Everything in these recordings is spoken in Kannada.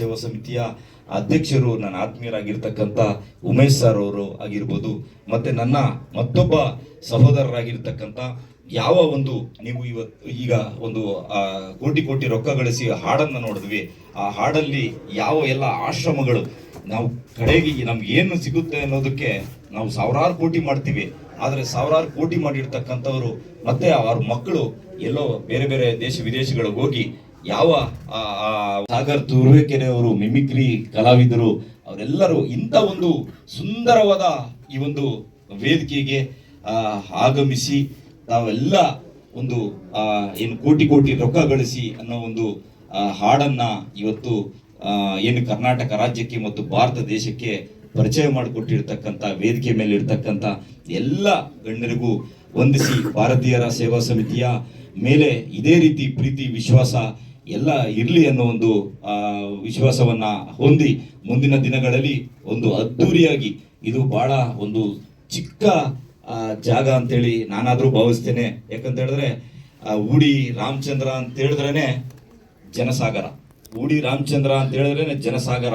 ಸೇವಾ ಸಮಿತಿಯ ಅಧ್ಯಕ್ಷರು, ನನ್ನ ಆತ್ಮೀಯರಾಗಿರ್ತಕ್ಕಂಥ ಉಮೇಶ್ ಸರ್ ಅವರು ಆಗಿರ್ಬೋದು, ಮತ್ತೆ ನನ್ನ ಮತ್ತೊಬ್ಬ ಸಹೋದರರಾಗಿರ್ತಕ್ಕಂಥ ಯಾವ ಒಂದು ನೀವು ಇವತ್ತು ಈಗ ಒಂದು ಕೋಟಿ ಕೋಟಿ ರೊಕ್ಕ ಗಳಿಸಿ ಹಾಡನ್ನ ನೋಡಿದ್ವಿ, ಆ ಹಾಡಲ್ಲಿ ಯಾವ ಎಲ್ಲ ಆಶ್ರಮಗಳು, ನಾವು ಕಡೆಗೆ ನಮ್ಗೆ ಏನು ಸಿಗುತ್ತೆ ಅನ್ನೋದಕ್ಕೆ ನಾವು ಸಾವಿರಾರು ಕೋಟಿ ಮಾಡ್ತೀವಿ, ಆದರೆ ಸಾವಿರಾರು ಕೋಟಿ ಮಾಡಿರ್ತಕ್ಕಂಥವ್ರು, ಮತ್ತೆ ಅವ್ರ ಮಕ್ಕಳು ಎಲ್ಲೋ ಬೇರೆ ಬೇರೆ ದೇಶ ವಿದೇಶಗಳಿಗೆ ಹೋಗಿ ಯಾವ ಸಾಗರ್ ತುರುವೇಕೆರೆಯವರು, ಮಿಮಿಕ್ರಿ ಕಲಾವಿದರು, ಅವರೆಲ್ಲರೂ ಇಂಥ ಒಂದು ಸುಂದರವಾದ ಈ ಒಂದು ವೇದಿಕೆಗೆ ಆಗಮಿಸಿ ತಾವೆಲ್ಲ ಒಂದು ಏನು ಕೋಟಿ ಕೋಟಿ ರೊಕ್ಕ ಗಳಿಸಿ ಅನ್ನೋ ಒಂದು ಹಾಡನ್ನ ಇವತ್ತು ಏನು ಕರ್ನಾಟಕ ರಾಜ್ಯಕ್ಕೆ ಮತ್ತು ಭಾರತ ದೇಶಕ್ಕೆ ಪರಿಚಯ ಮಾಡಿಕೊಟ್ಟಿರ್ತಕ್ಕಂಥ, ವೇದಿಕೆ ಮೇಲೆ ಇರ್ತಕ್ಕಂಥ ಎಲ್ಲ ಗಣ್ಯರಿಗೂ ವಂದಿಸಿ, ಭಾರತೀಯರ ಸೇವಾ ಸಮಿತಿಯ ಮೇಲೆ ಇದೇ ರೀತಿ ಪ್ರೀತಿ, ವಿಶ್ವಾಸ ಎಲ್ಲ ಇರಲಿ ಅನ್ನೋ ಒಂದು ವಿಶ್ವಾಸವನ್ನ ಹೊಂದಿ ಮುಂದಿನ ದಿನಗಳಲ್ಲಿ ಒಂದು ಅದ್ಧೂರಿಯಾಗಿ ಇದು ಬಹಳ ಒಂದು ಚಿಕ್ಕ ಜಾಗ ಅಂತೇಳಿ ನಾನಾದರೂ ಭಾವಿಸ್ತೇನೆ. ಯಾಕಂತ ಹೇಳಿದ್ರೆ ಉಡಿ ರಾಮಚಂದ್ರ ಅಂತ ಹೇಳಿದ್ರೇನೆ ಜನಸಾಗರ. ಊಡಿ ರಾಮಚಂದ್ರ ಅಂತ ಹೇಳಿದ್ರೇನೆ ಜನಸಾಗರ.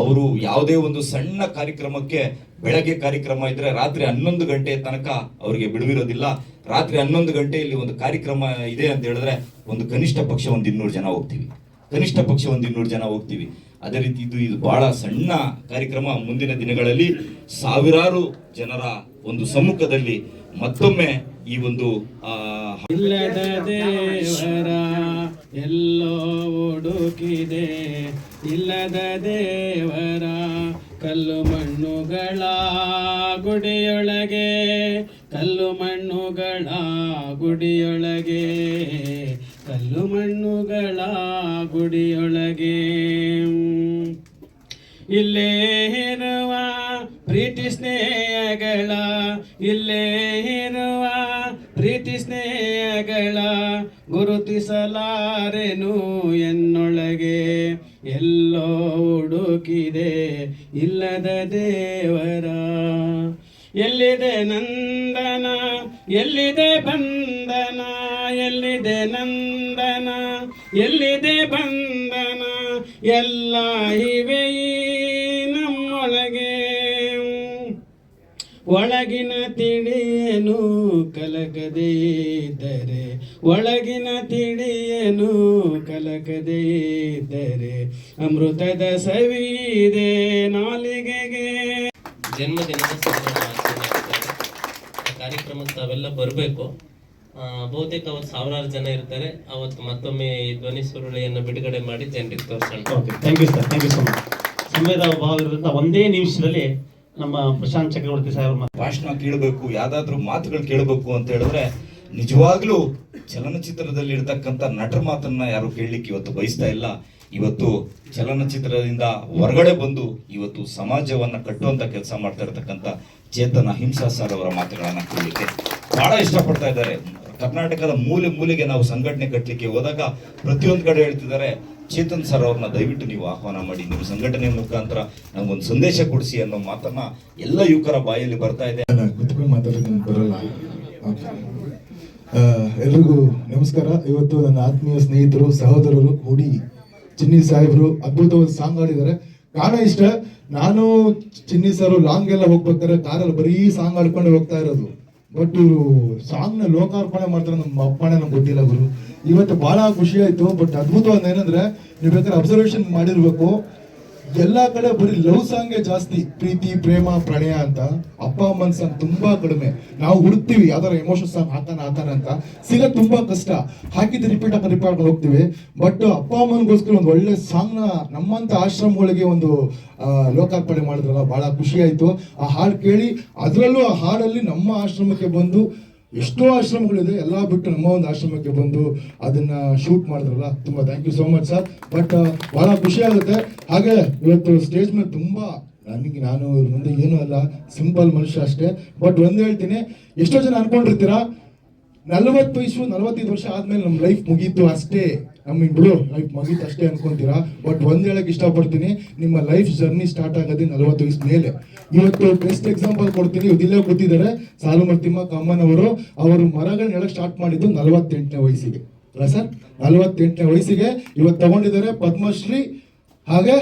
ಅವರು ಯಾವುದೇ ಒಂದು ಸಣ್ಣ ಕಾರ್ಯಕ್ರಮಕ್ಕೆ ಬೆಳಗ್ಗೆ ಕಾರ್ಯಕ್ರಮ ಇದ್ರೆ ರಾತ್ರಿ ಹನ್ನೊಂದು ಗಂಟೆ ತನಕ ಅವರಿಗೆ ಬಿಡುವಿರೋದಿಲ್ಲ. ರಾತ್ರಿ ಹನ್ನೊಂದು ಗಂಟೆಯಲ್ಲಿ ಒಂದು ಕಾರ್ಯಕ್ರಮ ಇದೆ ಅಂತ ಹೇಳಿದ್ರೆ ಒಂದು ಕನಿಷ್ಠ ಪಕ್ಷ ಒಂದು ಇನ್ನೂರು ಜನ ಹೋಗ್ತೀವಿ. ಕನಿಷ್ಠ ಪಕ್ಷ ಒಂದು ಇನ್ನೂರು ಜನ ಹೋಗ್ತೀವಿ. ಅದೇ ರೀತಿ ಇದು ಇದು ಬಹಳ ಸಣ್ಣ ಕಾರ್ಯಕ್ರಮ. ಮುಂದಿನ ದಿನಗಳಲ್ಲಿ ಸಾವಿರಾರು ಜನರ ಒಂದು ಸಮ್ಮುಖದಲ್ಲಿ ಮತ್ತೊಮ್ಮೆ ಈ ಒಂದು ಇಲ್ಲದ ದೇವರ ಎಲ್ಲೋ ಇಲ್ಲದ ದೇವರ ಕಲ್ಲು ಮಣ್ಣುಗಳ ಗುಡಿಯೊಳಗೆ ಕಲ್ಲು ಮಣ್ಣುಗಳ ಗುಡಿಯೊಳಗೆ, ಕಲ್ಲು ಮಣ್ಣುಗಳ ಗುಡಿಯೊಳಗೆ. ಇಲ್ಲೇ ಇರುವ ಪ್ರೀತಿ ಸ್ನೇಹಗಳ, ಇಲ್ಲೇ ಇರುವ ಪ್ರೀತಿ ಸ್ನೇಹಗಳ ಗುರುತಿಸಲಾರೆನು ಎನ್ನೊಳಗೆ. ಎಲ್ಲೋ ಹುಡುಕಿದೆ ಇಲ್ಲದ ದೇವರ ಎಲ್ಲಿದೆ ನಂದನ? ಎಲ್ಲಿದೆ ಬಂಧನ? ಎಲ್ಲಿದೆ ನಂದನ? ಎಲ್ಲಿದೆ ಬಂಧನ? ಎಲ್ಲ ಇವೆ ನಮ್ಮೊಳಗೆ. ಒಳಗಿನ ತಿಳಿಯನು ಕಲಕದೇ ಒಳಗಿನ ತಿಳಿಯನು ಕಲಕದೇ ಇದ್ದರೆ? ಅಮೃತದ ಸವಿದೆ ನಾಲಿಗೆಗೆ. ಜನ್ಮದಿನದ ಕಾರ್ಯಕ್ರಮಕ್ಕೆ ತಾವೆಲ್ಲ ಬರಬೇಕು. ಬಹುತೇಕ ಅವತ್ತು ಸಾವಿರಾರು ಜನ ಇರ್ತಾರೆ. ಅವತ್ತು ಮತ್ತೊಮ್ಮೆ ಈ ಧ್ವನಿ ಸುರುಳಿಯನ್ನು ಬಿಡುಗಡೆ ಮಾಡಿ ಜನರಿಗೆ ತೋರಿಸೋಣ. Okay thank you sir thank you so much Samveda ಒಂದೇ ನಿಮಿಷದಲ್ಲಿ ನಮ್ಮ ಪ್ರಶಾಂತ್ ಚಕ್ರವರ್ತಿ ಸಾಹೇಬ್ ಮಾತು ಭಾಷಣ ಕೇಳಬೇಕು ಯಾವ್ದಾದ್ರು ಮಾತುಗಳು ಕೇಳಬೇಕು ಅಂತ ಹೇಳಿದ್ರೆ ನಿಜವಾಗ್ಲೂ ಚಲನಚಿತ್ರದಲ್ಲಿ ಇರ್ತಕ್ಕಂಥ ನಟರ ಮಾತನ್ನ ಯಾರು ಕೇಳಲಿಕ್ಕೆ ಇವತ್ತು ಬಯಸ್ತಾ ಇಲ್ಲ. ಇವತ್ತು ಚಲನಚಿತ್ರದಿಂದ ಹೊರಗಡೆ ಬಂದು ಇವತ್ತು ಸಮಾಜವನ್ನ ಕಟ್ಟುವಂತ ಕೆಲಸ ಮಾಡ್ತಾ ಇರತಕ್ಕಂಥ ಚೇತನ ಹಿಂಸಾ ಸರ್ ಅವರ ಮಾತುಗಳನ್ನ ಕೇಳಲಿಕ್ಕೆ ಬಹಳ ಇಷ್ಟಪಡ್ತಾ ಇದ್ದಾರೆ. ಕರ್ನಾಟಕದ ಮೂಲೆ ಮೂಲೆಗೆ ನಾವು ಸಂಘಟನೆ ಕಟ್ಟಲಿಕ್ಕೆ ಹೋದಾಗ ಪ್ರತಿಯೊಂದು ಕಡೆ ಹೇಳ್ತಿದ್ದಾರೆ, ಚೇತನ್ ಸರ್ ಅವ್ರನ್ನ ದಯವಿಟ್ಟು ನೀವು ಆಹ್ವಾನ ಮಾಡಿ, ನಿಮ್ಮ ಸಂಘಟನೆ ಮುಖಾಂತರ ನಮಗೊಂದು ಸಂದೇಶ ಕೊಡಿಸಿ ಅನ್ನೋ ಮಾತನ್ನ ಎಲ್ಲ ಯುವಕರ ಬಾಯಲ್ಲಿ ಬರ್ತಾ ಇದೆ. ಬರಲ್ಲ. ಎಲ್ರಿಗೂ ನಮಸ್ಕಾರ. ಇವತ್ತು ನನ್ನ ಆತ್ಮೀಯ ಸ್ನೇಹಿತರು, ಸಹೋದರರು ಹುಡಿ ಚಿನ್ನಿ ಸಾಹೇಬರು ಅದ್ಭುತವಾದ ಸಾಂಗ್ ಆಡಿದ್ದಾರೆ ಕಾರಣ ಇಷ್ಟ. ನಾನು ಚಿನ್ನಿ ಸರ್ ಲಾಂಗ್ ಎಲ್ಲ ಹೋಗ್ಬೇಕಾದ್ರೆ ಕಾರಲ್ಲಿ ಬರೀ ಸಾಂಗ್ ಆಡ್ಕೊಂಡು ಹೋಗ್ತಾ ಇರೋದು. ಬಟ್ ಇವರು ಸಾಂಗ್ನ ಲೋಕಾರ್ಪಣೆ ಮಾಡ್ತಾರೆ ನಮ್ಮ ಅಪ್ಪಣೆ ನಮ್ಗೆ ಗೊತ್ತಿಲ್ಲ ಗುರು. ಇವತ್ತು ಬಹಳ ಖುಷಿ ಆಯ್ತು ಬಟ್ ಅದ್ಭುತವಾದ ಏನಂದ್ರೆ, ನೀವು ಬೇಕಾದ್ರೆ ಅಬ್ಸರ್ವೇಷನ್ ಮಾಡಿರ್ಬೇಕು. ಎಲ್ಲಾ ಕಡೆ ಬರೀ ಲವ್ ಸಾಂಗೇ ಜಾಸ್ತಿ ಪ್ರೀತಿ, ಪ್ರೇಮ, ಪ್ರಣಯ ಅಂತ ಅಪ್ಪ ಅಮ್ಮನ ತುಂಬಾ ಕಡಿಮೆ. ನಾವು ಹುಡುಕ್ತಿವಿ ಯಾವ್ದಾರ ಎಮೋಷನ್ ಸಾಂಗ್ ಹಾಕಾನ ಹಾಕಾನ ಅಂತ. ಸಿಗ ತುಂಬಾ ಕಷ್ಟ. ಹಾಕಿದ್ದು ರಿಪೀಟ್ ಹಾಕಿ ರಿಪೀಟ್ ಹೋಗ್ತೀವಿ. ಬಟ್ ಅಪ್ಪ, ಅಮ್ಮನಿಗೋಸ್ಕರ ಒಂದು ಒಳ್ಳೆ ಸಾಂಗ್ನ ನಮ್ಮಂತ ಆಶ್ರಮಗಳಿಗೆ ಒಂದು ಲೋಕಾರ್ಪಣೆ ಮಾಡಿದ್ರಲ್ಲ, ಬಹಳ ಖುಷಿ ಆಯ್ತು. ಆ ಹಾಡು ಕೇಳಿ, ಅದರಲ್ಲೂ ಆ ಹಾಡಲ್ಲಿ ನಮ್ಮ ಆಶ್ರಮಕ್ಕೆ ಬಂದು ಎಷ್ಟೋ ಆಶ್ರಮಗಳಿದೆ, ಎಲ್ಲ ಬಿಟ್ಟು ನಮ್ಮ ಒಂದು ಆಶ್ರಮಕ್ಕೆ ಬಂದು ಅದನ್ನ ಶೂಟ್ ಮಾಡಿದ್ರಲ್ಲ, ತುಂಬಾ thank you so much sir but ಬಹಳ ಖುಷಿ ಆಗುತ್ತೆ. ಹಾಗೆ ಇವತ್ತು ಸ್ಟೇಜ್ ಮೇಲೆ ತುಂಬಾ ನನಗೆ ನಾನು ಮುಂದೆ ಏನೂ ಅಲ್ಲ ಸಿಂಪಲ್ ಮನುಷ್ಯ ಅಷ್ಟೇ. ಬಟ್ ಒಂದು ಹೇಳ್ತೀನಿ, ಎಷ್ಟೋ ಜನ ಅನ್ಕೊಂಡಿರ್ತೀರಾ, ನಲ್ವತ್ತು ವಯಸ್ಸು ನಲವತ್ತೈದು ವರ್ಷ ಆದ್ಮೇಲೆ ನಮ್ಮ ಲೈಫ್ ಮುಗೀತು ಅಷ್ಟೇ. ನಮ್ಮ ಬಿಡು ಲೈಫ್ ಮುಗೀತು ಅಷ್ಟೇ ಅನ್ಕೊಂತೀರಾ? ಬಟ್ ಒಂದು ಹೇಳಕ್ ಇಷ್ಟಪಡ್ತೀನಿ, ನಿಮ್ಮ ಲೈಫ್ ಜರ್ನಿ ಸ್ಟಾರ್ಟ್ ಆಗೋದೇ ನಲವತ್ತು ವಯಸ್ಸು ಮೇಲೆ. ಇವತ್ತು ಬೆಸ್ಟ್ ಎಕ್ಸಾಂಪಲ್ ಕೊಡ್ತೀನಿ. ಇದಿಲ್ಲೇ ಗೊತ್ತಿದ್ದಾರೆ ಸಾಲುಮರ್ತಿಮ್ಮ ಕಾಮನ್ ಅವರು. ಮರಗಳನ್ನ ಹೇಳಕ್ ಸ್ಟಾರ್ಟ್ ಮಾಡಿದ್ದು ನಲವತ್ತೆಂಟನೇ ವಯಸ್ಸಿಗೆ. ಅಲ್ಲ ಸರ್ ನಲವತ್ತೆಂಟನೇ ವಯಸ್ಸಿಗೆ ಇವತ್ತು ತಗೊಂಡಿದ್ದಾರೆ ಪದ್ಮಶ್ರೀ, ಹಾಗೆ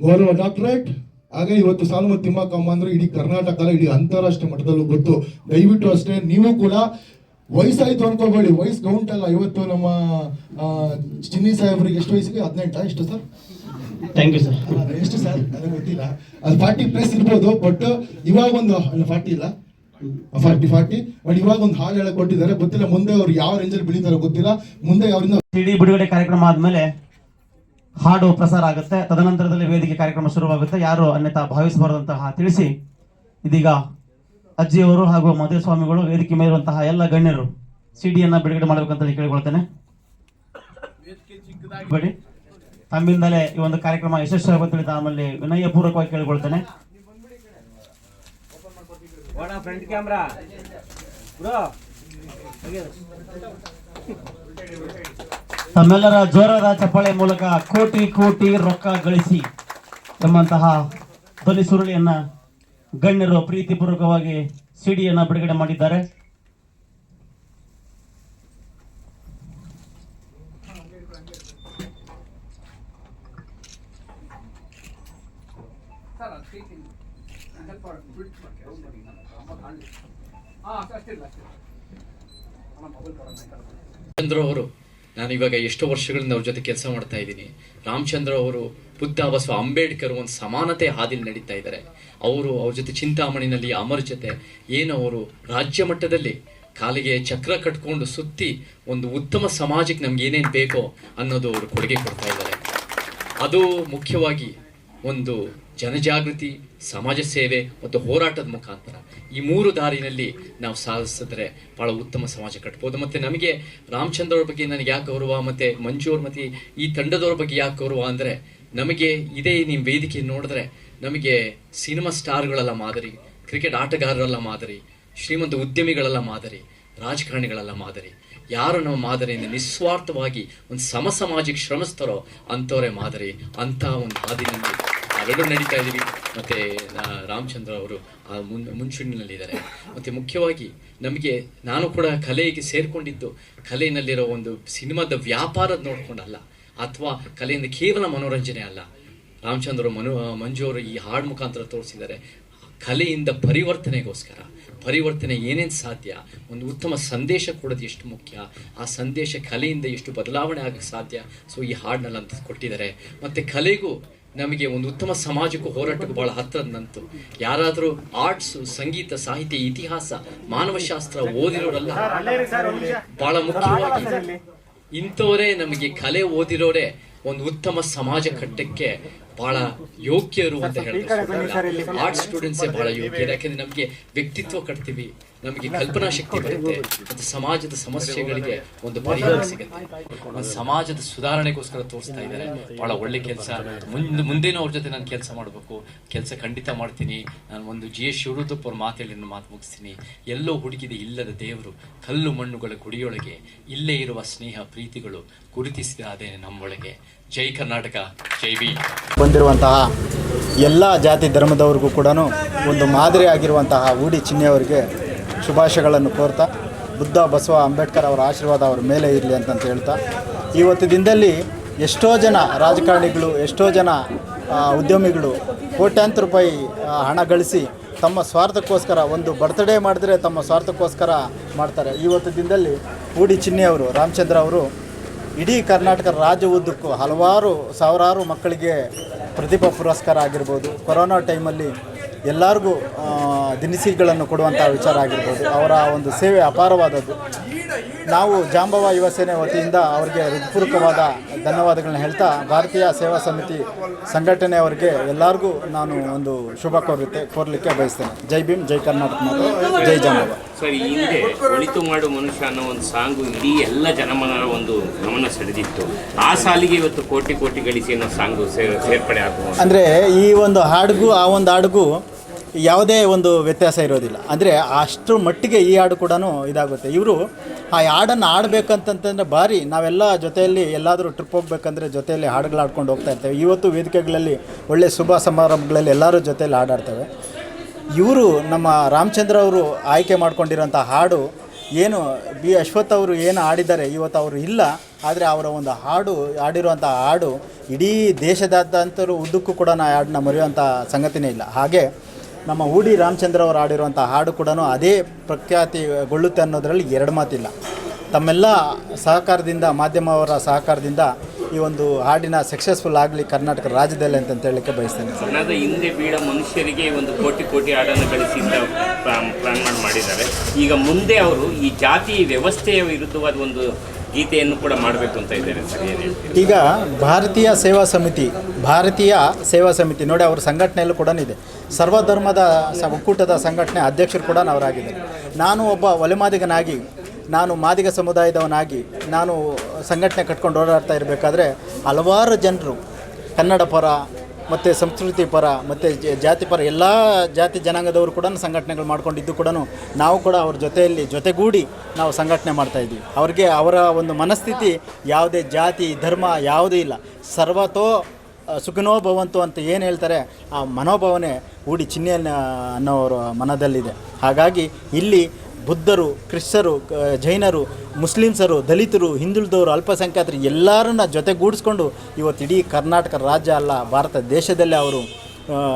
ಗೌರವ ಡಾಕ್ಟರೇಟ್ ಹಾಗೆ ಇವತ್ತು ಸಾಲುಮತಿಮ್ಮ ಕಮ್ಮ ಅಂದ್ರೆ ಇಡೀ ಕರ್ನಾಟಕ ಇಡೀ ಅಂತಾರಾಷ್ಟ್ರೀಯ ಮಟ್ಟದಲ್ಲೂ ಗೊತ್ತು. ದಯವಿಟ್ಟು ಅಷ್ಟೇ, ನೀವು ಕೂಡ ವಯಸ್ಸಾಯ್ತು ಅನ್ಕೋಬೇಡಿ. ವಯಸ್ಸು ಕೌಂಟ್ ಅಲ್ಲ ಇವತ್ತು ನಮ್ಮ ಚಿನ್ನಿ ಸಾಹೇಬ್ರಿಗೆ ಎಷ್ಟು ವಯಸ್ಸಿಗೆ? ಹದಿನೆಂಟ? ಎಷ್ಟು ಸರ್? ಥ್ಯಾಂಕ್ ಯು ಸರ್ ಎಷ್ಟು ಸರ್? ನನಗೆ ಗೊತ್ತಿಲ್ಲ. ಅದು ಫಾರ್ಟಿ ಪ್ಲಸ್ ಇರ್ಬೋದು ಬಟ್ ಇವಾಗ ಒಂದು ಫಾರ್ಟಿ ಇಲ್ಲ. Forty forty. ಬಟ್ ಇವಾಗ ಒಂದು ಹಾಡು ಹೇಳಕ್ ಕೊಟ್ಟಿದ್ದಾರೆ. ಗೊತ್ತಿಲ್ಲ ಮುಂದೆ ಅವ್ರು ಯಾವ ರೇಂಜಲ್ಲಿ ಬೆಳೀತಾರೋ ಗೊತ್ತಿಲ್ಲ. ಮುಂದೆ ಅವರಿಂದ ಸಿಡಿ ಬಿಡುಗಡೆ ಕಾರ್ಯಕ್ರಮ ಆದ್ಮೇಲೆ ಹಾಡು ಪ್ರಸಾರ ಆಗುತ್ತೆ. ತದನಂತರದಲ್ಲಿ ವೇದಿಕೆ ಕಾರ್ಯಕ್ರಮ ಶುರುವಾಗುತ್ತೆ. ಯಾರು ಅನ್ಯತಾ ಭಾವಿಸಬಾರದಂತಹ ತಿಳಿಸಿ ಇದೀಗ ಅಜ್ಜಿಯವರು ಹಾಗೂ ಮದುವೆ ಸ್ವಾಮಿಗಳು ವೇದಿಕೆ ಮೇಲಿರುವಂತಹ ಎಲ್ಲ ಗಣ್ಯರು ಸಿಡಿಯನ್ನ ಬಿಡುಗಡೆ ಮಾಡಬೇಕಂತ ಕೇಳಿಕೊಳ್ತೇನೆ. ಬೇಡಿ. ತಮ್ಮಿಂದಲೇ ಈ ಒಂದು ಕಾರ್ಯಕ್ರಮ ಯಶಸ್ವಿ ಅಂತ ಆಮೇಲೆ ವಿನಯಪೂರ್ವಕವಾಗಿ ಕೇಳಿಕೊಳ್ತೇನೆ. ತಮ್ಮೆಲ್ಲರ ಜೋರಾದ ಚಪ್ಪಾಳೆ ಮೂಲಕ ಕೋಟಿ ಕೋಟಿ ರೊಕ್ಕ ಗಳಿಸಿ ಎಂಬಂತಹ ಧ್ವನಿ ಸುರುಳಿಯನ್ನ ಗಣ್ಯರು ಪ್ರೀತಿಪೂರ್ವಕವಾಗಿ ಸಿಡಿಯನ್ನ ಬಿಡುಗಡೆ ಮಾಡಿದ್ದಾರೆ. ರಾಮಚಂದ್ರ ಅವರು, ನಾನು ಇವಾಗ ಎಷ್ಟೋ ವರ್ಷಗಳಿಂದ ಅವ್ರ ಜೊತೆ ಕೆಲಸ ಮಾಡ್ತಾ ಇದ್ದೀನಿ. ರಾಮಚಂದ್ರ ಅವರು ಬುದ್ಧ ಬಸವ ಅಂಬೇಡ್ಕರ್ ಒಂದು ಸಮಾನತೆ ಹಾದಿಲಿ ನಡೀತಾ ಇದ್ದಾರೆ ಅವರು ಅವ್ರ ಜೊತೆ ಚಿಂತಾಮಣಿನಲ್ಲಿ ಅಮರ್ ಜೊತೆ ಏನು ಅವರು ರಾಜ್ಯ ಮಟ್ಟದಲ್ಲಿ ಕಾಲಿಗೆ ಚಕ್ರ ಕಟ್ಕೊಂಡು ಸುತ್ತಿ ಒಂದು ಉತ್ತಮ ಸಮಾಜಕ್ಕೆ ನಮ್ಗೆ ಏನೇನು ಬೇಕೋ ಅನ್ನೋದು ಅವರು ಕೊಡುಗೆ ಕೊಡ್ತಾ ಇದ್ದಾರೆ ಅದು ಮುಖ್ಯವಾಗಿ ಒಂದು ಜನಜಾಗೃತಿ, ಸಮಾಜ ಸೇವೆ ಮತ್ತು ಹೋರಾಟದ ಮುಖಾಂತರ. ಈ ಮೂರು ದಾರಿನಲ್ಲಿ ನಾವು ಸಾಧಿಸಿದ್ರೆ ಬಹಳ ಉತ್ತಮ ಸಮಾಜ ಕಟ್ಬೋದು. ಮತ್ತೆ ನಮಗೆ ರಾಮಚಂದ್ರ ಅವ್ರ ಬಗ್ಗೆ ನನಗೆ ಯಾಕೆ ಗೌರವ, ಮತ್ತೆ ಮಂಜು ಅವ್ರ ಮತ್ತು ಈ ತಂಡದವ್ರ ಬಗ್ಗೆ ಯಾಕೆ ಗೌರವ ಅಂದ್ರೆ ನಮಗೆ ಇದೇ ನಿಮ್ಮ ವೇದಿಕೆ ನೋಡಿದ್ರೆ ನಮಗೆ ಸಿನಿಮಾ ಸ್ಟಾರ್ಗಳೆಲ್ಲ ಮಾದರಿ, ಕ್ರಿಕೆಟ್ ಆಟಗಾರರೆಲ್ಲ ಮಾದರಿ, ಶ್ರೀಮಂತ ಉದ್ಯಮಿಗಳೆಲ್ಲ ಮಾದರಿ, ರಾಜಕಾರಣಿಗಳೆಲ್ಲ ಮಾದರಿ. ಯಾರು ನಮ್ಮ ಮಾದರಿಯಿಂದ ನಿಸ್ವಾರ್ಥವಾಗಿ ಒಂದು ಸಮ ಸಮಾಜಕ್ಕೆ ಶ್ರಮಿಸ್ತಾರೋ ಅಂಥವರೇ ಮಾದರಿ. ಅಂತ ಒಂದು ಹಾದಿನಲ್ಲಿ ನಾವೆಲ್ಲರೂ ನಡೀತಾ ಇದ್ದೀವಿ. ಮತ್ತೆ ರಾಮಚಂದ್ರ ಅವರು ಮುನ್ ಮುಂಚೂಣಿನಲ್ಲಿದ್ದಾರೆ ಮತ್ತೆ ಮುಖ್ಯವಾಗಿ ನಮಗೆ, ನಾನು ಕೂಡ ಕಲೆಗೆ ಸೇರಿಕೊಂಡಿದ್ದು ಕಲೆಯಲ್ಲಿರೋ ಒಂದು ಸಿನಿಮಾದ ವ್ಯಾಪಾರದ ನೋಡ್ಕೊಂಡಲ್ಲ. ಅಥವಾ ಕಲೆಯಿಂದ ಕೇವಲ ಮನೋರಂಜನೆ ಅಲ್ಲ. ರಾಮಚಂದ್ರ ಮನು ಮಂಜು ಅವರು ಈ ಹಾಡು ಮುಖಾಂತರ ತೋರಿಸಿದ್ದಾರೆ. ಕಲೆಯಿಂದ ಪರಿವರ್ತನೆಗೋಸ್ಕರ ಪರಿವರ್ತನೆ ಏನೇನು ಸಾಧ್ಯ ಒಂದು ಉತ್ತಮ ಸಂದೇಶ ಕೊಡೋದು ಎಷ್ಟು ಮುಖ್ಯ ಆ ಸಂದೇಶ ಕಲೆಯಿಂದ ಎಷ್ಟು ಬದಲಾವಣೆ ಆಗಕ್ಕೆ ಸಾಧ್ಯ ಸೊ ಈ ಹಾಡಿನಲ್ಲಿ ಅಂತ ಕೊಟ್ಟಿದ್ದಾರೆ. ಮತ್ತು ಕಲೆಗೂ ನಮಗೆ ಒಂದು ಉತ್ತಮ ಸಮಾಜಕ್ಕೂ ಹೋರಾಟಕ್ಕೂ ಭಾಳ ಹತ್ತಿರದ ನಂತು. ಯಾರಾದರೂ ಆರ್ಟ್ಸ್ ಸಂಗೀತ ಸಾಹಿತ್ಯ ಇತಿಹಾಸ ಮಾನವಶಾಸ್ತ್ರ ಓದಿರೋರೆಲ್ಲ ಭಾಳ ಮುಖ್ಯವಾಗಿ ಇಂಥವರೇ ನಮಗೆ ಕಲೆ ಓದಿರೋರೆ ಒಂದು ಉತ್ತಮ ಸಮಾಜ ಕಟ್ಟಕ್ಕೆ ಬಹಳ ಯೋಗ್ಯರು ಅಂತ ಹೇಳ್ತಾರೆ. ಆರ್ಟ್ ಸ್ಟೂಡೆಂಟ್ಸೇ ಬಹಳ ಯೋಗ್ಯರು ಯಾಕಂದ್ರೆ ನಮಗೆ ವ್ಯಕ್ತಿತ್ವ ಕಟ್ತೀವಿ ನಮಗೆ ಕಲ್ಪನಾ ಶಕ್ತಿ ಬರುತ್ತೆ. ಮತ್ತು ಸಮಾಜದ ಸಮಸ್ಯೆಗಳಿಗೆ ಒಂದು ಪರಿಹಾರ ಸಿಗುತ್ತೆ. ಸಮಾಜದ ಸುಧಾರಣೆಗೋಸ್ಕರ ತೋರಿಸ್ತಾ ಇದ್ದಾರೆ. ಬಹಳ ಒಳ್ಳೆ ಕೆಲಸ. ಮುಂದೆ ಮುಂದೇನೂ ಅವ್ರ ಜೊತೆ ನಾನು ಕೆಲಸ ಮಾಡಬೇಕು. ಕೆಲಸ ಖಂಡಿತ ಮಾಡ್ತೀನಿ. ನಾನು ಒಂದು ಜಿ ಎಸ್ ಶಿವರುದಪ್ಪ ಅವ್ರ ಮಾತಲ್ಲಿ ನನ್ನ ಮಾತು ಮುಗಿಸ್ತೀನಿ. ಎಲ್ಲೋ ಹುಡುಗಿದೆ ಇಲ್ಲದ ದೇವರು ಕಲ್ಲು ಮಣ್ಣುಗಳ ಗುಡಿಯೊಳಗೆ ಇಲ್ಲೇ ಇರುವ ಸ್ನೇಹ ಪ್ರೀತಿಗಳು ಗುರುತಿಸಿದ ಅದೇ ನಮ್ಮೊಳಗೆ. ಜೈ ಕರ್ನಾಟಕ, ಜೈ ಬಿ ಬಂದಿರುವಂತಹ ಎಲ್ಲ ಜಾತಿ ಧರ್ಮದವ್ರಿಗೂ ಕೂಡ ಒಂದು ಮಾದರಿ ಆಗಿರುವಂತಹ ಊಡಿ ಚಿಹ್ನೆಯವರಿಗೆ ಶುಭಾಶಯಗಳನ್ನು ಕೋರ್ತಾ, ಬುದ್ಧ ಬಸವ ಅಂಬೇಡ್ಕರ್ ಅವರ ಆಶೀರ್ವಾದ ಅವರ ಮೇಲೆ ಇರಲಿ ಅಂತಂತ ಹೇಳ್ತಾ, ಇವತ್ತು ದಿನದಲ್ಲಿ ಎಷ್ಟೋ ಜನ ರಾಜಕಾರಣಿಗಳು, ಎಷ್ಟೋ ಜನ ಉದ್ಯಮಿಗಳು ಕೋಟ್ಯಾಂತರ ರೂಪಾಯಿ ಹಣ ಗಳಿಸಿ ತಮ್ಮ ಸ್ವಾರ್ಥಕ್ಕೋಸ್ಕರ ಒಂದು ಬರ್ತ್ಡೇ ಮಾಡಿದ್ರೆ ತಮ್ಮ ಸ್ವಾರ್ಥಕ್ಕೋಸ್ಕರ ಮಾಡ್ತಾರೆ. ಇವತ್ತು ದಿನದಲ್ಲಿ ಊಡಿ ಚಿಹ್ನೆಯವರು ರಾಮಚಂದ್ರ ಅವರು ಇಡೀ ಕರ್ನಾಟಕ ರಾಜ್ಯ ಉದ್ದಕ್ಕೂ ಹಲವಾರು ಸಾವಿರಾರು ಮಕ್ಕಳಿಗೆ ಪ್ರತಿಭಾ ಪುರಸ್ಕಾರ ಆಗಿರ್ಬೋದು. ಕೊರೋನಾ ಟೈಮಲ್ಲಿ ಎಲ್ಲರಿಗೂ ದಿನಸಿಗಳನ್ನು ಕೊಡುವಂಥ ವಿಚಾರ ಆಗಿರ್ಬೋದು. ಅವರ ಒಂದು ಸೇವೆ ಅಪಾರವಾದದ್ದು. ನಾವು ಜಾಂಬವ ಯುವ ಸೇನೆ ವತಿಯಿಂದ ಅವರಿಗೆ ಹೃತ್ಪೂರ್ವಕವಾದ ಧನ್ಯವಾದಗಳನ್ನ ಹೇಳ್ತಾ ಭಾರತೀಯ ಸೇವಾ ಸಮಿತಿ ಸಂಘಟನೆಯವರಿಗೆ ಎಲ್ಲರಿಗೂ ನಾನು ಒಂದು ಶುಭ ಕೋರುತ್ತೆ ಕೋರ್ಲಿಕ್ಕೆ ಬಯಸ್ತೇನೆ. ಜೈ ಭೀಮ್ ಜೈ ಕರ್ನಾಟಕ ಮಾತು ಜೈ ಜಾಂಬವ. ಸರ್ ಈ ಹಿಂದೆ ಒಳಿತು ಮಾಡು ಮನುಷ್ಯ ಅನ್ನೋ ಒಂದು ಸಾಂಗು ಇಡೀ ಎಲ್ಲ ಜನಮನರ ಒಂದು ಗಮನ ಸೆಳೆದಿತ್ತು. ಆ ಸಾಲಿಗೆ ಇವತ್ತು ಕೋಟಿ ಕೋಟಿ ಗಳಿಸಿ ಅನ್ನೋ ಸಾಂಗು ಸೇರ್ ಸೇರ್ಪಡೆ ಆಗುವ ಅಂದರೆ ಈ ಒಂದು ಹಾಡಿಗೂ ಆ ಒಂದು ಹಾಡಿಗೂ ಯಾವುದೇ ಒಂದು ವ್ಯತ್ಯಾಸ ಇರೋದಿಲ್ಲ. ಅಂದರೆ ಅಷ್ಟರ ಮಟ್ಟಿಗೆ ಈ ಹಾಡು ಕೂಡ ಇದಾಗುತ್ತೆ. ಇವರು ಆ ಹಾಡನ್ನು ಆಡಬೇಕಂತಂತಂದರೆ ಭಾರಿ, ನಾವೆಲ್ಲ ಜೊತೆಯಲ್ಲಿ ಎಲ್ಲಾದರೂ ಟ್ರಿಪ್ ಹೋಗ್ಬೇಕಂದ್ರೆ ಜೊತೆಯಲ್ಲಿ ಹಾಡುಗಳು ಆಡ್ಕೊಂಡು ಹೋಗ್ತಾ ಇರ್ತೇವೆ. ಇವತ್ತು ವೇದಿಕೆಗಳಲ್ಲಿ ಒಳ್ಳೆ ಶುಭ ಸಮಾರಂಭಗಳಲ್ಲಿ ಎಲ್ಲರೂ ಜೊತೆಯಲ್ಲಿ ಹಾಡಾಡ್ತೇವೆ. ಇವರು ನಮ್ಮ ರಾಮಚಂದ್ರ ಅವರು ಆಯ್ಕೆ ಮಾಡ್ಕೊಂಡಿರೋಂಥ ಹಾಡು ಏನು, ಬಿ ಅಶ್ವಥ್ ಅವರು ಏನು ಆಡಿದ್ದಾರೆ ಇವತ್ತು ಅವರು ಇಲ್ಲ, ಆದರೆ ಅವರ ಒಂದು ಹಾಡು ಆಡಿರುವಂಥ ಹಾಡು ಇಡೀ ದೇಶದಾದ್ಯಂತರೂ ಉದ್ದಕ್ಕೂ ಕೂಡ ನಾ ಹಾಡನ್ನ ಮರೆಯುವಂಥ ಸಂಗತಿನೇ ಇಲ್ಲ. ಹಾಗೆ ನಮ್ಮ ಊಡಿ ರಾಮಚಂದ್ರ ಅವರು ಆಡಿರುವಂಥ ಹಾಡು ಕೂಡ ಅದೇ ಪ್ರಖ್ಯಾತಿಗೊಳ್ಳುತ್ತೆ ಅನ್ನೋದರಲ್ಲಿ ಎರಡು ಮಾತಿಲ್ಲ. ತಮ್ಮೆಲ್ಲ ಸಹಕಾರದಿಂದ, ಮಾಧ್ಯಮವರ ಸಹಕಾರದಿಂದ ಈ ಒಂದು ಹಾಡಿನ ಸಕ್ಸಸ್ಫುಲ್ ಆಗಲಿ ಕರ್ನಾಟಕ ರಾಜ್ಯದಲ್ಲಿ ಅಂತ ಹೇಳಲಿಕ್ಕೆ ಬಯಸ್ತೇನೆ. ಹಿಂದೆ ಬೀಳ ಮನುಷ್ಯರಿಗೆ ಒಂದು ಕೋಟಿ ಕೋಟಿ ಹಾಡನ್ನು ಗಳಿಸಿ ಅಂತ ಪ್ಲಾನ್ ಪ್ಲಾನ್ ಮಾಡಿದ್ದಾರೆ. ಈಗ ಮುಂದೆ ಅವರು ಈ ಜಾತಿ ವ್ಯವಸ್ಥೆಯ ವಿರುದ್ಧವಾದ ಒಂದು ಗೀತೆಯನ್ನು ಕೂಡ ಮಾಡಬೇಕು ಅಂತ ಇದ್ದೇನೆ ಈಗ ಭಾರತೀಯ ಸೇವಾ ಸಮಿತಿ, ಭಾರತೀಯ ಸೇವಾ ಸಮಿತಿ, ನೋಡಿ ಅವರ ಸಂಘಟನೆಯಲ್ಲೂ ಕೂಡ ಇದೆ. ಸರ್ವಧರ್ಮದ ಸ ಒಕ್ಕೂಟದ ಸಂಘಟನೆ ಅಧ್ಯಕ್ಷರು ಕೂಡ ಅವರಾಗಿದ್ದಾರೆ ನಾನು ಒಬ್ಬ ಒಲೆಮಾದಿಗನಾಗಿ, ನಾನು ಮಾದಿಗ ಸಮುದಾಯದವನಾಗಿ, ನಾನು ಸಂಘಟನೆ ಕಟ್ಕೊಂಡು ಓಡಾಡ್ತಾ ಇರಬೇಕಾದ್ರೆ ಹಲವಾರು ಜನರು ಕನ್ನಡ ಪರ ಮತ್ತು ಸಂಸ್ಕೃತಿ ಪರ, ಮತ್ತು ಜಾತಿ ಪರ, ಎಲ್ಲ ಜಾತಿ ಜನಾಂಗದವರು ಕೂಡ ಸಂಘಟನೆಗಳು ಮಾಡ್ಕೊಂಡಿದ್ದು ಕೂಡ ನಾವು ಕೂಡ ಅವ್ರ ಜೊತೆಯಲ್ಲಿ ಜೊತೆಗೂಡಿ ನಾವು ಸಂಘಟನೆ ಮಾಡ್ತಾಯಿದ್ವಿ ಅವ್ರಿಗೆ ಅವರ ಒಂದು ಮನಸ್ಥಿತಿ ಯಾವುದೇ ಜಾತಿ, ಧರ್ಮ ಯಾವುದೂ ಇಲ್ಲ. ಸರ್ವತೋ ಸುಖನೋ ಭವಂತು ಅಂತ ಏನು ಹೇಳ್ತಾರೆ, ಆ ಮನೋಭಾವನೆ ಹೂಡಿ ಚಿಹ್ನೆಯನ್ನು ಅನ್ನೋರ ಮನದಲ್ಲಿದೆ. ಹಾಗಾಗಿ ಇಲ್ಲಿ ಬುದ್ಧರು ಕ್ರಿಶ್ಚರು ಜೈನರು ಮುಸ್ಲಿಮ್ಸರು ದಲಿತರು ಹಿಂದುಳಿದವರು ಅಲ್ಪಸಂಖ್ಯಾತರು ಎಲ್ಲರನ್ನ ಜೊತೆಗೂಡಿಸ್ಕೊಂಡು ಇವತ್ತು ಇಡೀ ಕರ್ನಾಟಕ ರಾಜ್ಯ ಅಲ್ಲ ಭಾರತ ದೇಶದಲ್ಲೇ ಅವರು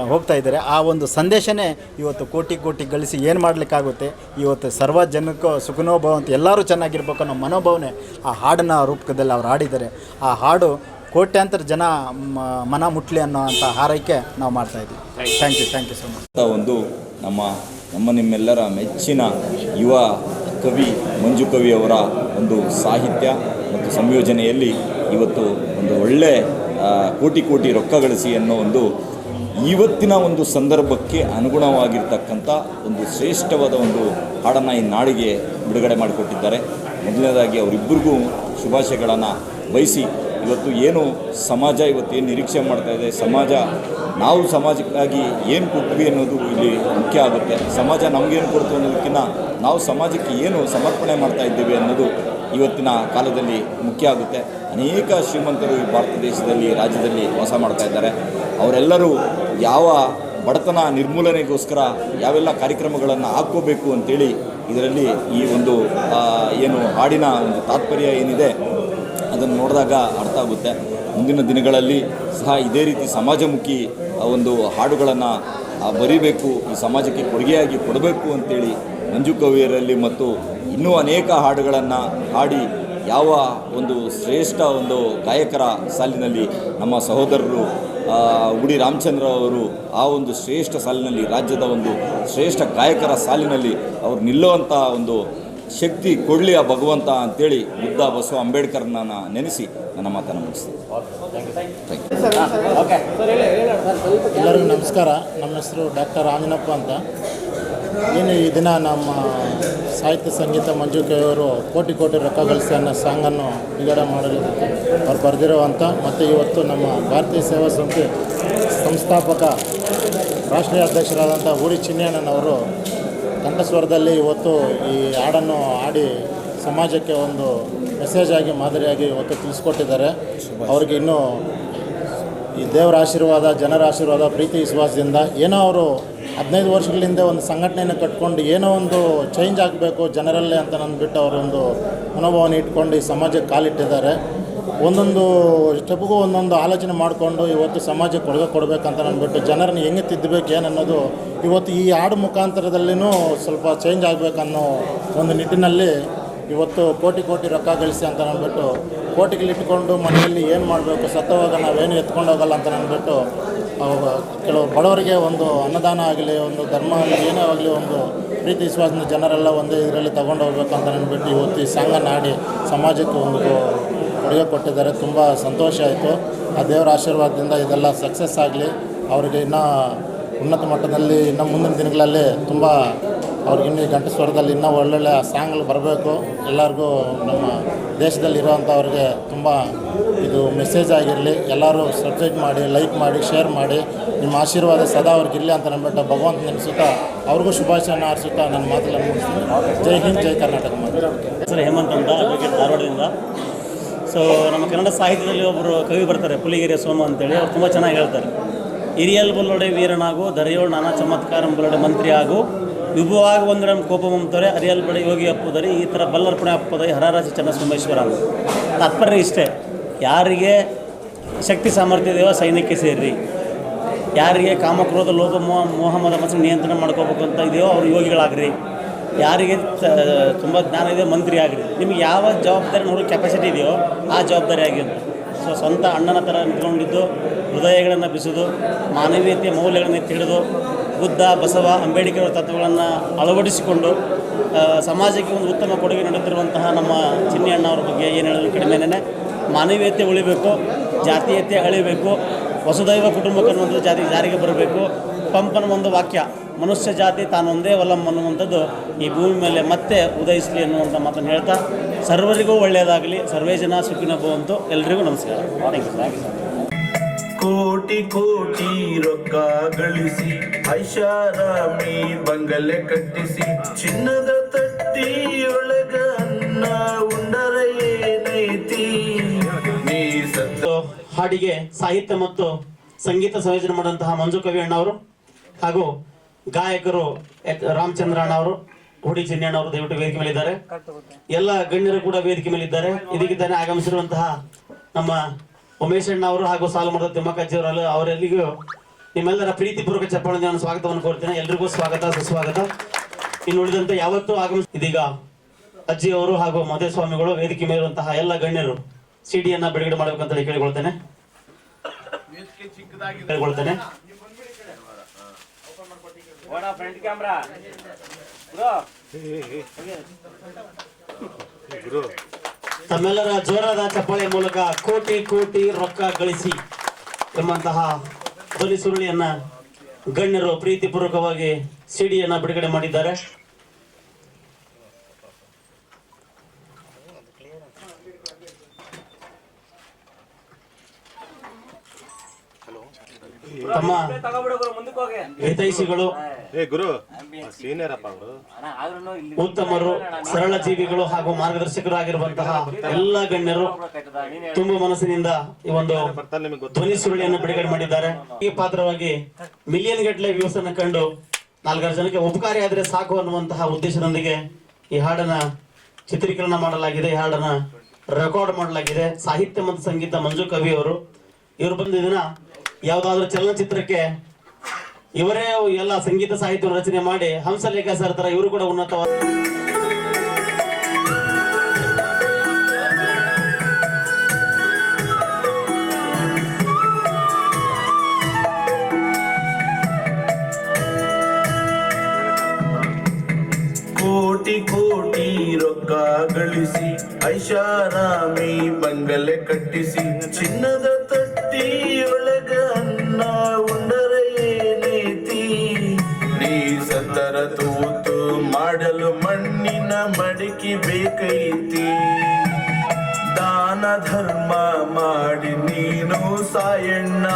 ಹೋಗ್ತಾ ಇದ್ದಾರೆ. ಆ ಒಂದು ಸಂದೇಶನೇ ಇವತ್ತು ಕೋಟಿ ಕೋಟಿ ಗಳಿಸಿ ಏನು ಮಾಡಲಿಕ್ಕಾಗುತ್ತೆ? ಇವತ್ತು ಸರ್ವ ಜನಕ್ಕೂ ಸುಖನೋಭವ ಅಂತ ಎಲ್ಲರೂ ಚೆನ್ನಾಗಿರ್ಬೇಕು ಅನ್ನೋ ಮನೋಭಾವನೆ ಆ ಹಾಡಿನ ರೂಪಕದಲ್ಲಿ ಅವ್ರು ಹಾಡಿದ್ದಾರೆ. ಆ ಹಾಡು ಕೋಟ್ಯಾಂತರ ಜನ ಮ- ಮನ ಮುಟ್ಲಿ ಅನ್ನೋ ಅಂಥ ಹಾರೈಕೆ ನಾವು ಮಾಡ್ತಾ ಇದ್ದೀವಿ. Thank you thank you so much ಅಂತ ಒಂದು ನಮ್ಮ ನಮ್ಮ ನಿಮ್ಮೆಲ್ಲರ ಮೆಚ್ಚಿನ ಯುವ ಕವಿ ಮಂಜು ಕವಿ ಅವರ ಒಂದು ಸಾಹಿತ್ಯ ಮತ್ತು ಸಂಯೋಜನೆಯಲ್ಲಿ ಇವತ್ತು ಒಂದು ಒಳ್ಳೆ ಕೋಟಿ ಕೋಟಿ ರೊಕ್ಕ ಗಳಿಸಿ ಅನ್ನೋ ಒಂದು ಇವತ್ತಿನ ಒಂದು ಸಂದರ್ಭಕ್ಕೆ ಅನುಗುಣವಾಗಿರ್ತಕ್ಕಂಥ ಒಂದು ಶ್ರೇಷ್ಠವಾದ ಒಂದು ಹಾಡನ್ನು ಈ ನಾಡಿಗೆ ಬಿಡುಗಡೆ ಮಾಡಿಕೊಟ್ಟಿದ್ದಾರೆ. ಮೊದಲನೇದಾಗಿ ಅವರಿಬ್ಬರಿಗೂ ಶುಭಾಶಯಗಳನ್ನು ಬಯಸಿ ಇವತ್ತು ಏನು ಸಮಾಜ ಇವತ್ತು ಏನು ನಿರೀಕ್ಷೆ ಮಾಡ್ತಾ ಇದೆ, ಸಮಾಜ, ನಾವು ಸಮಾಜಕ್ಕಾಗಿ ಏನು ಕೊಟ್ವಿ ಅನ್ನೋದು ಇಲ್ಲಿ ಮುಖ್ಯ ಆಗುತ್ತೆ. ಸಮಾಜ ನಮಗೇನು ಕೊಡ್ತು ಅನ್ನೋದಕ್ಕಿಂತ ನಾವು ಸಮಾಜಕ್ಕೆ ಏನು ಸಮರ್ಪಣೆ ಮಾಡ್ತಾ ಇದ್ದೇವೆ ಅನ್ನೋದು ಇವತ್ತಿನ ಕಾಲದಲ್ಲಿ ಮುಖ್ಯ ಆಗುತ್ತೆ. ಅನೇಕ ಶ್ರೀಮಂತರು ಈ ಭಾರತ ದೇಶದಲ್ಲಿ, ರಾಜ್ಯದಲ್ಲಿ ವಾಸ ಮಾಡ್ತಾ ಇದ್ದಾರೆ. ಅವರೆಲ್ಲರೂ ಯಾವ ಬಡತನ ನಿರ್ಮೂಲನೆಗೋಸ್ಕರ ಯಾವೆಲ್ಲ ಕಾರ್ಯಕ್ರಮಗಳನ್ನು ಹಾಕ್ಕೋಬೇಕು ಅಂತೇಳಿ ಇದರಲ್ಲಿ ಈ ಒಂದು ಏನು ಹಾಡಿನ ಒಂದು ತಾತ್ಪರ್ಯ ಏನಿದೆ ಅದನ್ನು ನೋಡಿದಾಗ ಅರ್ಥ ಆಗುತ್ತೆ. ಮುಂದಿನ ದಿನಗಳಲ್ಲಿ ಸಹ ಇದೇ ರೀತಿ ಸಮಾಜಮುಖಿ ಒಂದು ಹಾಡುಗಳನ್ನು ಬರೀಬೇಕು, ಈ ಸಮಾಜಕ್ಕೆ ಕೊಡುಗೆಯಾಗಿ ಕೊಡಬೇಕು ಅಂತೇಳಿ ಮಂಜು ಕವಿಯರಲ್ಲಿ ಮತ್ತು ಇನ್ನೂ ಅನೇಕ ಹಾಡುಗಳನ್ನು ಹಾಡಿ ಯಾವ ಒಂದು ಶ್ರೇಷ್ಠ ಒಂದು ಗಾಯಕರ ಸಾಲಿನಲ್ಲಿ ನಮ್ಮ ಸಹೋದರರು ಉಡಿ ರಾಮಚಂದ್ರ ಅವರು ಆ ಒಂದು ಶ್ರೇಷ್ಠ ಸಾಲಿನಲ್ಲಿ, ರಾಜ್ಯದ ಒಂದು ಶ್ರೇಷ್ಠ ಗಾಯಕರ ಸಾಲಿನಲ್ಲಿ ಅವರು ನಿಲ್ಲುವಂಥ ಒಂದು ಶಕ್ತಿ ಕೊಡಲಿ ಆ ಭಗವಂತ ಅಂತೇಳಿ ಬುದ್ಧ ಬಸವ ಅಂಬೇಡ್ಕರ್ನ ನೆನೆಸಿ ನನ್ನ ಮಾತನ್ನು ಮುಗಿಸ್ತೀನಿ. ಎಲ್ಲರಿಗೂ ನಮಸ್ಕಾರ. ನಮ್ಮ ಹೆಸರು ಡಾಕ್ಟರ್ ಆಂಜನಪ್ಪ ಅಂತ. ಏನು ಈ ದಿನ ನಮ್ಮ ಸಾಹಿತ್ಯ ಸಂಗೀತ ಮಂಜು ಕೈಯವರು ಕೋಟಿ ಕೋಟಿ ರೊಕ್ಕ ಗಳಿಸಿ ಅನ್ನೋ ಸಾಂಗನ್ನು ಬಿಡುಗಡೆ ಮಾಡಲು ಅವ್ರು ಬರೆದಿರುವಂಥ ಮತ್ತು ಇವತ್ತು ನಮ್ಮ ಭಾರತೀಯ ಸೇವಾ ಸಂಸ್ಥೆ ಸಂಸ್ಥಾಪಕ ರಾಷ್ಟ್ರೀಯ ಅಧ್ಯಕ್ಷರಾದಂಥ ಹೂಡಿ ಚಿನ್ನಣ್ಣನವರು ಕಂಠಸ್ವರದಲ್ಲಿ ಇವತ್ತು ಈ ಹಾಡನ್ನು ಹಾಡಿ ಸಮಾಜಕ್ಕೆ ಒಂದು ಮೆಸೇಜ್ ಆಗಿ, ಮಾದರಿಯಾಗಿ ಇವತ್ತು ತಿಳಿಸ್ಕೊಟ್ಟಿದ್ದಾರೆ. ಅವ್ರಿಗೆ ಇನ್ನೂ ಈ ದೇವರ ಆಶೀರ್ವಾದ, ಜನರ ಆಶೀರ್ವಾದ, ಪ್ರೀತಿ, ವಿಶ್ವಾಸದಿಂದ ಏನೋ ಅವರು ಹದಿನೈದು ವರ್ಷಗಳಿಂದ ಒಂದು ಸಂಘಟನೆಯನ್ನು ಕಟ್ಕೊಂಡು ಏನೋ ಒಂದು ಚೇಂಜ್ ಆಗಬೇಕು ಜನರಲ್ಲೇ ಅಂತ ನಂದುಬಿಟ್ಟು ಅವರೊಂದು ಮನೋಭಾವನೆ ಇಟ್ಕೊಂಡು ಈ ಸಮಾಜಕ್ಕೆ ಕಾಲಿಟ್ಟಿದ್ದಾರೆ. ಒಂದೊಂದು ಸ್ಟೆಪ್ಗೂ ಒಂದೊಂದು ಆಲೋಚನೆ ಮಾಡಿಕೊಂಡು ಇವತ್ತು ಸಮಾಜಕ್ಕೆ ಕೊಡುಗೆ ಕೊಡಬೇಕಂತ ಅಂದ್ಬಿಟ್ಟು ಜನರನ್ನು ಹೆಂಗೆ ತಿದ್ದಬೇಕು ಏನನ್ನೋದು ಇವತ್ತು ಈ ಹಾಡು ಮುಖಾಂತರದಲ್ಲಿನೂ ಸ್ವಲ್ಪ ಚೇಂಜ್ ಆಗಬೇಕನ್ನೋ ಒಂದು ನಿಟ್ಟಿನಲ್ಲಿ ಇವತ್ತು ಕೋಟಿ ಕೋಟಿ ರೊಕ್ಕ ಗಳಿಸಿ ಅಂತ ಅಂದ್ಬಿಟ್ಟು ಕೋಟಿಗಳಿಟ್ಟುಕೊಂಡು ಮನೆಯಲ್ಲಿ ಏನು ಮಾಡಬೇಕು, ಸತ್ತವಾಗ ನಾವೇನು ಎತ್ಕೊಂಡು ಹೋಗಲ್ಲ ಅಂತ ಅಂದ್ಬಿಟ್ಟು ಕೆಲವು ಬಡವರಿಗೆ ಒಂದು ಅನ್ನದಾನ ಆಗಲಿ, ಒಂದು ಧರ್ಮ ಏನೇ ಆಗಲಿ ಒಂದು ಪ್ರೀತಿ ವಿಶ್ವಾಸದ ಜನರೆಲ್ಲ ಒಂದೇ ಇದರಲ್ಲಿ ತಗೊಂಡು ಹೋಗ್ಬೇಕಂತ ಅಂದ್ಬಿಟ್ಟು ಇವತ್ತು ಈ ಸಾಂಗ ನಾಡಿ ಸಮಾಜಕ್ಕೆ ಒಂದು ಕೊಡುಗೆ ಕೊಟ್ಟಿದ್ದಾರೆ ತುಂಬ ಸಂತೋಷ ಆಯಿತು. ಆ ದೇವರ ಆಶೀರ್ವಾದದಿಂದ ಇದೆಲ್ಲ ಸಕ್ಸಸ್ ಆಗಲಿ. ಅವರಿಗೆ ಇನ್ನೂ ಉನ್ನತ ಮಟ್ಟದಲ್ಲಿ ಇನ್ನೂ ಮುಂದಿನ ದಿನಗಳಲ್ಲಿ ತುಂಬ ಅವ್ರಿಗೆ ಇನ್ನೂ ಗಂಟೆ ಸ್ವರದಲ್ಲಿ ಇನ್ನೂ ಒಳ್ಳೊಳ್ಳೆ ಸಾಂಗ್ಗಳು ಬರಬೇಕು. ಎಲ್ಲರಿಗೂ ನಮ್ಮ ದೇಶದಲ್ಲಿ ಇರೋವಂಥವ್ರಿಗೆ ತುಂಬ ಇದು ಮೆಸೇಜ್ ಆಗಿರಲಿ. ಎಲ್ಲರೂ ಸಬ್ಸ್ಕ್ರೈಬ್ ಮಾಡಿ ಲೈಕ್ ಮಾಡಿ ಶೇರ್ ಮಾಡಿ. ನಿಮ್ಮ ಆಶೀರ್ವಾದ ಸದಾ ಅವ್ರಿಗೆ ಇರಲಿ ಅಂತ ಅಂದ್ಬಿಟ್ಟು ಭಗವಂತ ನೆನೆಸುತ್ತಾ ಅವ್ರಿಗೂ ಶುಭಾಶಯನ ಆರಿಸುತ್ತಾ ನನ್ನ ಮಾತುಗಳನ್ನು ಮುಗಿಸ್ತೀನಿ. ಜೈ ಹಿಂದ್, ಜೈ ಕರ್ನಾಟಕ ಮಾತು. ಹೆಸರು ಹೇಮಂತ್ ಅಂತ ಧಾರವಾಡದಿಂದ. ಸೊ ನಮ್ಮ ಕನ್ನಡ ಸಾಹಿತ್ಯದಲ್ಲಿ ಒಬ್ಬರು ಕವಿ ಬರ್ತಾರೆ, ಪುಲಿಗೆರೆ ಸೋಮ ಅಂತೇಳಿ. ಅವ್ರು ತುಂಬ ಚೆನ್ನಾಗಿ ಹೇಳ್ತಾರೆ. ಹಿರಿಯಲ್ ಬಲ್ಲೊಡೆ ವೀರನಾಗು, ದರೆಯೋಳು ನಾನಾ ಚಮತ್ಕಾರ ಬಲ್ಲೊಡೆ ಮಂತ್ರಿ ಆಗು. ವಿಭುವಾಗ ಒಂದರಂ ಕೋಪ ತೊರೆ ಅರಿಯಲ್ ಬಡೆ ಯೋಗಿ ಅಪ್ಪುದರಿ, ಈ ಥರ ಬಲ್ಲರ್ಪಣೆ ಅಪ್ಪುದರಿ, ಹರರಾಜ ಚನ್ನ ಸೋಮೇಶ್ವರ ತಾತ್ಪರ್ಯ ಇಷ್ಟೇ. ಯಾರಿಗೆ ಶಕ್ತಿ, ಸಾಮರ್ಥ್ಯ ಇದೆಯೋ ಸೈನ್ಯಕ್ಕೆ ಸೇರಿ ಯಾರಿಗೆ ಕಾಮಕ್ರೋಧ, ಲೋಪ, ಮೋಹ ಮೋಹ ನಿಯಂತ್ರಣ ಮಾಡ್ಕೋಬೇಕು ಅಂತ ಇದೆಯೋ ಅವರು ಯೋಗಿಗಳಾಗ್ರಿ. ಯಾರಿಗೆ ತುಂಬ ಜ್ಞಾನ ಇದೆ, ಮಂತ್ರಿ ಆಗಲಿ. ನಿಮ್ಗೆ ಯಾವ ಜವಾಬ್ದಾರಿ ನೋಡೋ ಕೆಪಾಸಿಟಿ ಇದೆಯೋ ಆ ಜವಾಬ್ದಾರಿ ಆಗಿದ್ದು ಸೊ ಸ್ವಂತ ಅಣ್ಣನ ಥರ ನಿಂತ್ಕೊಂಡಿದ್ದು, ಹೃದಯಗಳನ್ನು ಬಿಸೋದು ಮಾನವೀಯತೆ ಮೌಲ್ಯಗಳನ್ನು ತಿಳಿದು, ಬುದ್ಧ, ಬಸವ, ಅಂಬೇಡ್ಕರ್ ಅವರ ತತ್ವಗಳನ್ನು ಅಳವಡಿಸಿಕೊಂಡು ಸಮಾಜಕ್ಕೆ ಒಂದು ಉತ್ತಮ ಕೊಡುಗೆ ನೀಡುತ್ತಿರುವಂತಹ ನಮ್ಮ ಚಿನ್ನಿ ಅಣ್ಣವ್ರ ಬಗ್ಗೆ ಏನು ಹೇಳೋದು ಕಡಿಮೆನೇ ಮಾನವೀಯತೆ ಉಳಿಬೇಕು, ಜಾತೀಯತೆ ಅಳಿಬೇಕು, ವಸುದೈವ ಕುಟುಂಬಕ್ಕೆ ಒಂದು ಜಾತಿ, ಜಾರಿಗೆ ಬರಬೇಕು. ಪಂಪನ ಒಂದು ವಾಕ್ಯ ಮನುಷ್ಯ ಜಾತಿ ತಾನೊಂದೇ ವಲಂ ಅನ್ನುವಂಥದ್ದು ಈ ಭೂಮಿ ಮೇಲೆ ಮತ್ತೆ ಉದಯಿಸಲಿ ಅನ್ನುವಂಥ ಮಾತನ್ನು ಹೇಳ್ತಾ ಸರ್ವರಿಗೂ ಒಳ್ಳೆಯದಾಗಲಿ. ಸರ್ವೇ ಜನ ಸುಖಿನ ಭವಂತು. ಎಲ್ರಿಗೂ ನಮಸ್ಕಾರ. ಥ್ಯಾಂಕ್ ಯು ಥ್ಯಾಂಕ್ ಯು ಕೋಟಿ ಕೋಟಿ ರೊಕ್ಕ ಗಳಿಸಿ ಐಷಾರಾಮಿ ಬಂಗಲೆ ಕಟ್ಟಿಸಿ ಚಿನ್ನದ ತಟ್ಟಿಯೊಳಗ ಅನ್ನ ಉಂಡರ ಏನೈತಿ? ಹಾಡಿಗೆ ಸಾಹಿತ್ಯ ಮತ್ತು ಸಂಗೀತ ಸಂಯೋಜನೆ ಮಾಡುವಂತಹ ಮಂಜು ಕವಿ ಅಣ್ಣವರು ಹಾಗೂ ಗಾಯಕರು ರಾಮಚಂದ್ರಣ್ಣ ಅವರು, ಹುಡಿ ಚಿನ್ನಣ್ಣ ಅವರು ದಯವಿಟ್ಟು ವೇದಿಕೆ ಮೇಲೆ ಇದ್ದಾರೆ ಎಲ್ಲ ಗಣ್ಯರು ಕೂಡ ವೇದಿಕೆ ಮೇಲೆ ಇದ್ದಾರೆ ಇದಕ್ಕಿದ್ದಾನೆ ಆಗಮಿಸಿರುವಂತಹ ನಮ್ಮ ಉಮೇಶ್ ಅವರು ಹಾಗೂ ಸಾಲು ಅವರು ಅವರೆಲ್ಲಿಗೂ ನಿಮ್ಮೆಲ್ಲರ ಪ್ರೀತಿಪೂರ್ವಕ ಚಪ್ಪಾಳೆ ನಾನು ಸ್ವಾಗತವನ್ನು ಕೋರ್ತೇನೆ ಎಲ್ರಿಗೂ ಸ್ವಾಗತ, ಸುಸ್ವಾಗತ. ಇನ್ನು ಉಳಿದಂತೆ ಯಾವತ್ತೂ ಆಗಮಿಸ್ ಇದೀಗ ಅಜ್ಜಿ ಅವರು ಹಾಗೂ ಮಧೇಸ್ವಾಮಿಗಳು ವೇದಿಕೆ ಮೇಲಿರುವಂತಹ ಎಲ್ಲ ಗಣ್ಯರು ಸಿಡಿಯನ್ನ ಬಿಡುಗಡೆ ಮಾಡಬೇಕಂತ ಕೇಳಿಕೊಳ್ತೇನೆ. ಕೇಳಿಕೊಳ್ತೇನೆ. ಕೇಳಿಕೊಳ್ತೇನೆ ತಮ್ಮೆಲ್ಲರ ಜೋರಾದ ಚಪ್ಪಾಳೆ ಮೂಲಕ ಕೋಟಿ ಕೋಟಿ ರೊಕ್ಕ ಗಳಿಸಿ ಎಂಬಂತಹ ಧ್ವನಿ ಸುರುಳಿಯನ್ನ ಗಣ್ಯರು ಪ್ರೀತಿಪೂರ್ವಕವಾಗಿ ಸಿಡಿಯನ್ನ ಬಿಡುಗಡೆ ಮಾಡಿದ್ದಾರೆ. ತಮ್ಮ ಹಿತೈಷಿಗಳು ಉತ್ತಮರು ಸರಳ ಜೀವಿಗಳು ಹಾಗೂ ಮಾರ್ಗದರ್ಶಕರಾಗಿರುವಂತಹ ಎಲ್ಲ ಗಣ್ಯರು ತುಂಬ ಮನಸ್ಸಿನಿಂದ ಈ ಒಂದು ಧ್ವನಿ ಸುರುಳಿಯನ್ನು ಬಿಡುಗಡೆ ಮಾಡಿದ್ದಾರೆ. ಈ ಪಾತ್ರವಾಗಿ ಮಿಲಿಯನ್ ಗಟ್ಟಲೆ ವ್ಯೂಸ್ ಅನ್ನು ಕಂಡು ನಾಲ್ಕಾರು ಜನಕ್ಕೆ ಉಪಕಾರಿ ಆದ್ರೆ ಸಾಕು ಅನ್ನುವಂತಹ ಉದ್ದೇಶದೊಂದಿಗೆ ಈ ಹಾಡನ್ನ ಚಿತ್ರೀಕರಣ ಮಾಡಲಾಗಿದೆ. ಈ ಹಾಡನ್ನ ರೆಕಾರ್ಡ್ ಮಾಡಲಾಗಿದೆ. ಸಾಹಿತ್ಯ ಮತ್ತು ಸಂಗೀತ ಮಂಜು ಕವಿ ಅವರು. ಇವರು ಬಂದ ದಿನ ಯಾವ್ದಾದ್ರು ಚಲನಚಿತ್ರಕ್ಕೆ ಇವರೇ ಎಲ್ಲ ಸಂಗೀತ ಸಾಹಿತ್ಯ ರಚನೆ ಮಾಡಿ ಹಂಸಲೇಖ ಸರ್ ತರ ಇವರು ಕೂಡ ಉನ್ನತವಾದ ಕೋಟಿ ಕೋಟಿ ರೊಕ್ಕ ಗಳಿಸಿ ಐಷಾರಾಮಿ ಬಂಗಲೆ ಕಟ್ಟಿಸಿ ಚಿನ್ನದ ತಟ್ಟಿಯೊಳಗ ಮಡಿಕೆ ಬೇಕೈತಿ. ದಾನ ಧರ್ಮ ಮಾಡಿ ನೀನು ಸಾಯಣ್ಣ.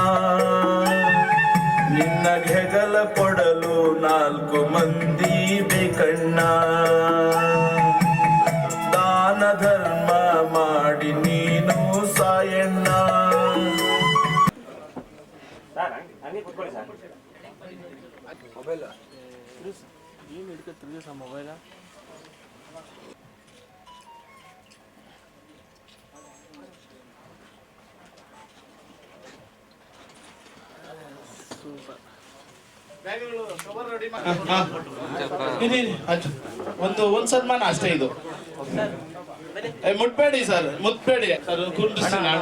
ನಿನ್ನ ಹೆಗಲ ಕೊಡಲು ನಾಲ್ಕು ಮಂದಿ ಬೇಕಣ್ಣ. ದಾನ ಧರ್ಮ ಮಾಡಿ ನೀನು ಸಾಯಣ್ಣ. ಒಂದು ಒಂದ್ ಸನ್ಮಾನ ಅಷ್ಟೇ ಇದು. ಮುಟ್ಬೇಡಿ ಸರ್ ಮುಟ್ಬೇಡಿ. ಸರ್ ಕುಂಡ್ರಿಸಿ ನಾನು